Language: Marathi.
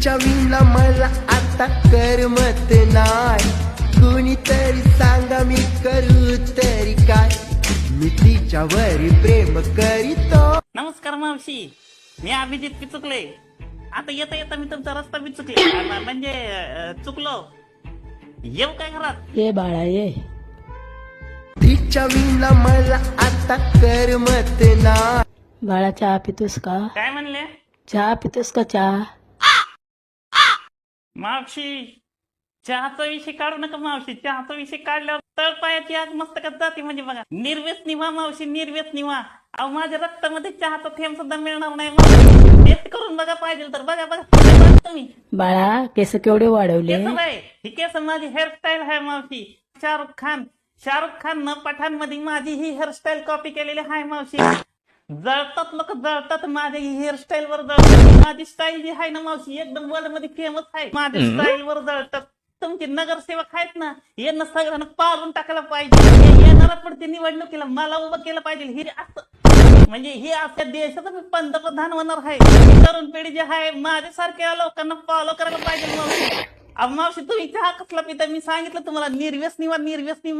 तिच्या विना मला आता करमत नाही. कुणीतरी सांगा मी करू तरी काय? मी तिच्यावर प्रेम करीतो. नमस्कार मावशी. मी अभिजित पिचुकले आता येता येता मी तुमचा रस्ता बी चुकले. म्हणजे अं, चुकलो. येऊ काय घरात? ये बाळा ये. तिच्या विना मला आता करमत नाही. बाळा चहा पितोस का? काय म्हणले? चहा पितोस का चहा? मावशी चहाचा विषय काढू नका मावशी. चहाचा विषय काढल्यावर तळपायाची आग मस्तकात जाते म्हणजे बघा. निर्व्यसनी व्हा मावशी निर्व्यसनी व्हा. अहो माझ्या रक्तामध्ये चहाचा थेंब सुद्धा मिळणार नाही. टेस्ट करून बघा पाहिजे तर बघा बघा. बघा तुम्ही. बाळा केस केवढे वाढवले? केस बाय ही केस माझी हेअरस्टाईल आहे मावशी. शाहरुख खान. शाहरुख खान न पठाणमध्ये माझी ही हेअरस्टाईल कॉपी केलेली आहे मावशी. जळतात लोक जळतात. माझ्या हेअरस्टाईल वर जळतात. माझी स्टाईल जी आहे ना मावशी एकदम वर्ल्डमध्ये फेमस आहे. माझ्या स्टाईल वर जळतात. तुमचे नगरसेवक आहेत ना यांना सगळ्यांना पारून टाकायला पाहिजे. येणारा पुढच्या निवडणुकीला मला उभं केलं पाहिजे. ही असं म्हणजे ही आपल्या देशाचं मी पंतप्रधान होणार आहे. तरुण पिढी जी आहे माझ्यासारख्या लोकांना फॉलो करायला पाहिजे मावशी. मावशी तुम्ही चहा कसला पिता? मी सांगितलं तुम्हाला निर्व्यसनी वा निर्व्यसनी.